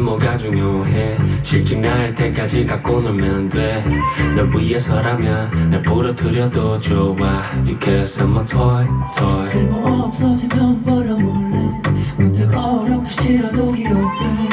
뭐가 중요해. 실직 날 때까지 갖고 놀면 돼널 위해서라면 날 부러뜨려도 좋아. Because I'm a toy toy. 쓸모없어지면 버려볼래. 문득 어렴풋이라도 귀엽게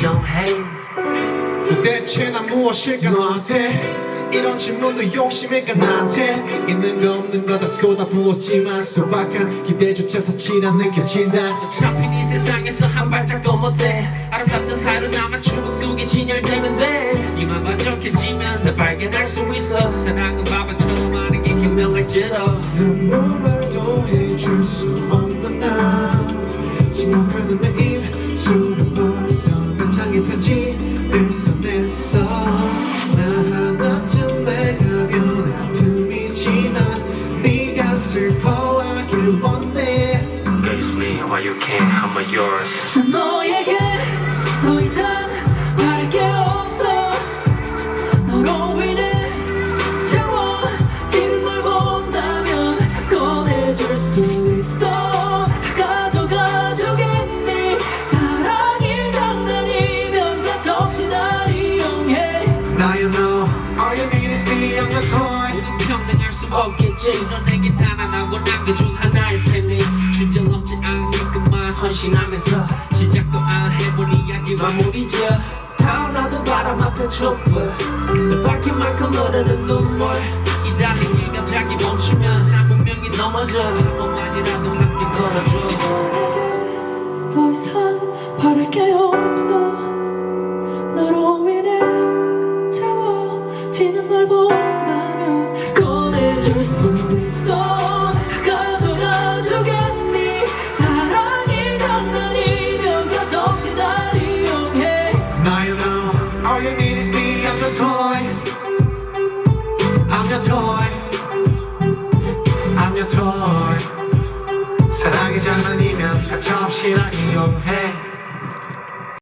이용해. 도대체 난 무엇일까 너한테? 이런 질문도 욕심일까 나한테? 있는 거 없는 거 다 쏟아부었지만 소박한 기대조차 사치는 느껴진다. 어차피 이 세상에서 한 발짝도 못해. 아름답던 사이로 나만 추억 속에 진열되면 돼. 이만 부족해지면 다 발견할 수 있어. 사랑은 바보처럼 하는 게 현명할지도 눈물도 해줄 수 없는 can't I'm a yours. 난 너에게 더 이상 바랄 게 없어. 너로 인해 채워지는 걸 본다면 꺼내줄 수 있어. 가져가주겠니? 사랑이 장난이면 가차없이 날 이용해. Now you know all you need is me I'm your toy. 우린 평등할 수 없겠지. 넌 내게 단안하고 난그중 하나일 테니. 주저넘지 않게 헌신하면서 시작도 안 해본 이야기 마무리져 타오라도 바람 앞에 촛불. 내 밝힌 만큼 흐르는 눈물. 이 달리기 갑자기 멈추면 난 분명히 넘어져. 한 번만이라도 함께 걸어줘. 더 이상 바랄 게 없어. 너로 인해 채워지는 널 본다면 꺼내줄 수 있어 사랑이 장난이면 가차없이 날 이용해